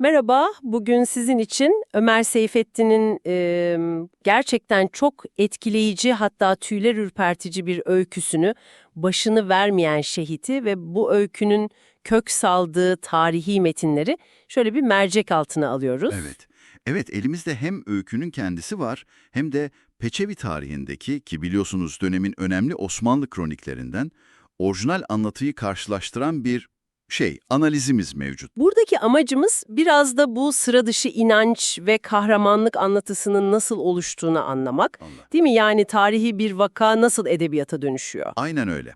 Merhaba, bugün sizin için Ömer Seyfettin'in e, gerçekten çok etkileyici hatta tüyler ürpertici bir öyküsünü, başını vermeyen şehiti ve bu öykünün kök saldığı tarihi metinleri şöyle bir mercek altına alıyoruz. Evet. Evet elimizde hem öykünün kendisi var hem de Peçevi tarihindeki ki biliyorsunuz dönemin önemli Osmanlı kroniklerinden orijinal anlatıyı karşılaştıran bir şey, analizimiz mevcut. Buradaki amacımız biraz da bu sıra dışı inanç ve kahramanlık anlatısının nasıl oluştuğunu anlamak. Allah. Değil mi? Yani tarihi bir vaka nasıl edebiyata dönüşüyor? Aynen öyle.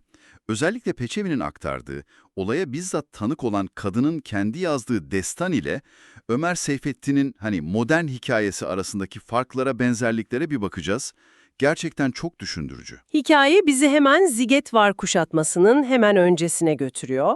Özellikle Peçevi'nin aktardığı, olaya bizzat tanık olan kadının kendi yazdığı destan ile Ömer Seyfettin'in hani modern hikayesi arasındaki farklara, benzerliklere bir bakacağız. Gerçekten çok düşündürücü. Hikaye bizi hemen Zigetvar kuşatmasının hemen öncesine götürüyor.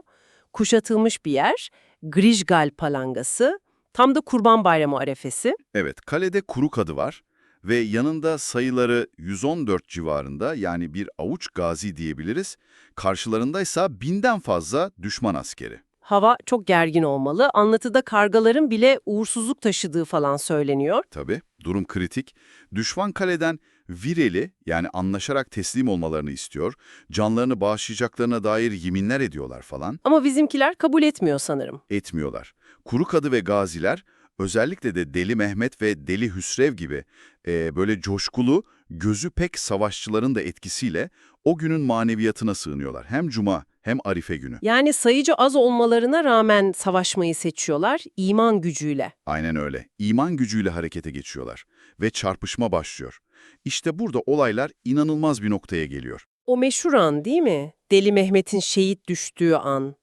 Kuşatılmış bir yer, Grijgal palangası, tam da Kurban Bayramı arefesi. Evet, kalede kuru kadı var ve yanında sayıları 114 civarında yani bir avuç gazi diyebiliriz. Karşılarındaysa binden fazla düşman askeri. Hava çok gergin olmalı. Anlatıda kargaların bile uğursuzluk taşıdığı falan söyleniyor. Tabii, durum kritik. Düşman kaleden vireli yani anlaşarak teslim olmalarını istiyor, canlarını bağışlayacaklarına dair yeminler ediyorlar falan. Ama bizimkiler kabul etmiyor sanırım. etmiyorlar. Kuru Kadı ve Gaziler özellikle de Deli Mehmet ve Deli Hüsrev gibi e, böyle coşkulu, gözü pek savaşçıların da etkisiyle o günün maneviyatına sığınıyorlar. Hem Cuma hem Arife günü. Yani sayıcı az olmalarına rağmen savaşmayı seçiyorlar iman gücüyle. Aynen öyle. İman gücüyle harekete geçiyorlar ve çarpışma başlıyor. İşte burada olaylar inanılmaz bir noktaya geliyor. O meşhur an değil mi? Deli Mehmet'in şehit düştüğü an.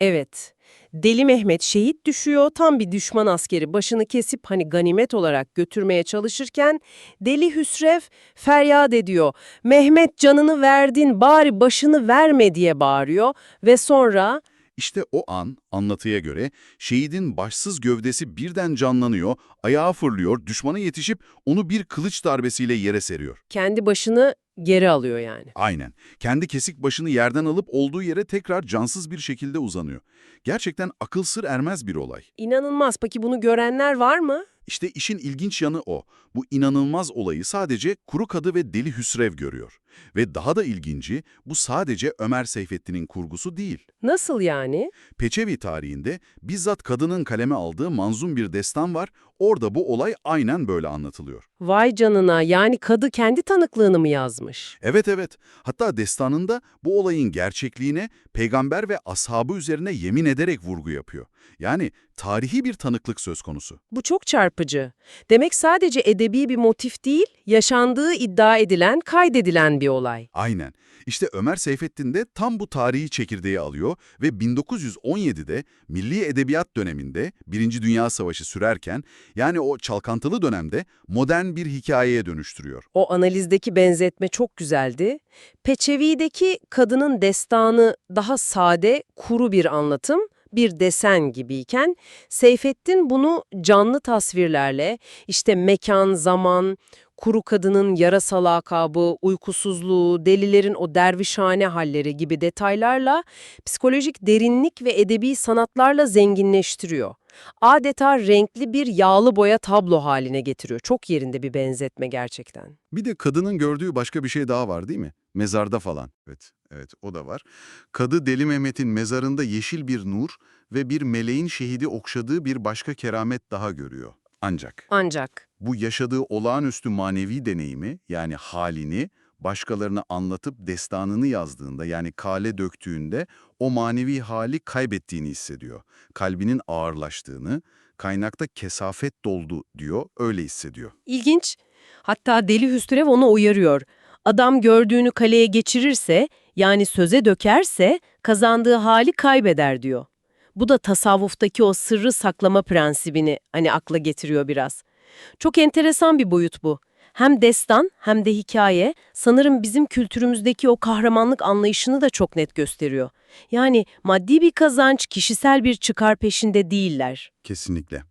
Evet. Deli Mehmet şehit düşüyor, tam bir düşman askeri başını kesip hani ganimet olarak götürmeye çalışırken Deli Hüsrev feryat ediyor. Mehmet canını verdin bari başını verme diye bağırıyor ve sonra İşte o an anlatıya göre şehidin başsız gövdesi birden canlanıyor, ayağa fırlıyor, düşmana yetişip onu bir kılıç darbesiyle yere seriyor. kendi başını geri alıyor yani. Aynen. Kendi kesik başını yerden alıp olduğu yere tekrar cansız bir şekilde uzanıyor. Gerçekten akıl sır ermez bir olay. İnanılmaz. Peki bunu görenler var mı? İşte işin ilginç yanı o. Bu inanılmaz olayı sadece Kuru Kadı ve Deli Hüsrev görüyor. Ve daha da ilginci bu sadece Ömer Seyfettin'in kurgusu değil. Nasıl yani? Peçevi tarihinde bizzat kadının kaleme aldığı manzum bir destan var. Orada bu olay aynen böyle anlatılıyor. Vay canına yani kadı kendi tanıklığını mı yazmış? Evet evet. Hatta destanında bu olayın gerçekliğine peygamber ve ashabı üzerine yemin ederek vurgu yapıyor. Yani tarihi bir tanıklık söz konusu. Bu çok çarpıcı. Demek sadece edebi bir motif değil, yaşandığı iddia edilen, kaydedilen bir olay. Aynen. İşte Ömer Seyfettin de tam bu tarihi çekirdeği alıyor ve 1917'de Milli Edebiyat döneminde Birinci Dünya Savaşı sürerken yani o çalkantılı dönemde modern bir hikayeye dönüştürüyor. O analizdeki benzetme çok güzeldi. Peçevi'deki kadının destanı daha sade, kuru bir anlatım, bir desen gibiyken Seyfettin bunu canlı tasvirlerle, işte mekan, zaman, kuru kadının yarasa lakabı, uykusuzluğu, delilerin o dervişhane halleri gibi detaylarla psikolojik derinlik ve edebi sanatlarla zenginleştiriyor. Adeta renkli bir yağlı boya tablo haline getiriyor. Çok yerinde bir benzetme gerçekten. Bir de kadının gördüğü başka bir şey daha var değil mi? Mezarda falan. Evet, evet o da var. Kadı Deli Mehmet'in mezarında yeşil bir nur ve bir meleğin şehidi okşadığı bir başka keramet daha görüyor. Ancak Ancak bu yaşadığı olağanüstü manevi deneyimi yani halini başkalarına anlatıp destanını yazdığında yani kale döktüğünde o manevi hali kaybettiğini hissediyor. Kalbinin ağırlaştığını, kaynakta kesafet doldu diyor, öyle hissediyor. İlginç. Hatta Deli Hüsrev onu uyarıyor. Adam gördüğünü kaleye geçirirse, yani söze dökerse kazandığı hali kaybeder diyor. Bu da tasavvuftaki o sırrı saklama prensibini hani akla getiriyor biraz. Çok enteresan bir boyut bu. Hem destan hem de hikaye sanırım bizim kültürümüzdeki o kahramanlık anlayışını da çok net gösteriyor. Yani maddi bir kazanç, kişisel bir çıkar peşinde değiller. Kesinlikle.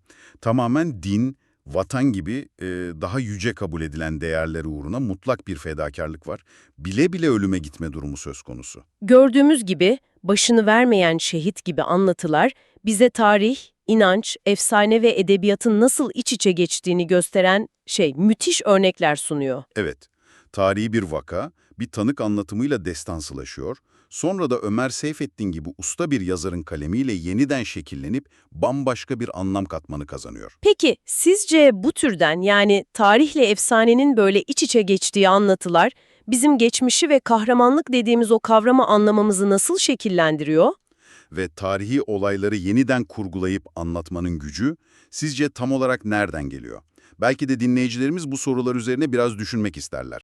Tamamen din, vatan gibi e, daha yüce kabul edilen değerler uğruna mutlak bir fedakarlık var. Bile bile ölüme gitme durumu söz konusu. Gördüğümüz gibi başını vermeyen şehit gibi anlatılar bize tarih, inanç, efsane ve edebiyatın nasıl iç içe geçtiğini gösteren şey, müthiş örnekler sunuyor. Evet, tarihi bir vaka, bir tanık anlatımıyla destansılaşıyor, sonra da Ömer Seyfettin gibi usta bir yazarın kalemiyle yeniden şekillenip bambaşka bir anlam katmanı kazanıyor. Peki sizce bu türden yani tarihle efsanenin böyle iç içe geçtiği anlatılar bizim geçmişi ve kahramanlık dediğimiz o kavramı anlamamızı nasıl şekillendiriyor? Ve tarihi olayları yeniden kurgulayıp anlatmanın gücü sizce tam olarak nereden geliyor? Belki de dinleyicilerimiz bu sorular üzerine biraz düşünmek isterler.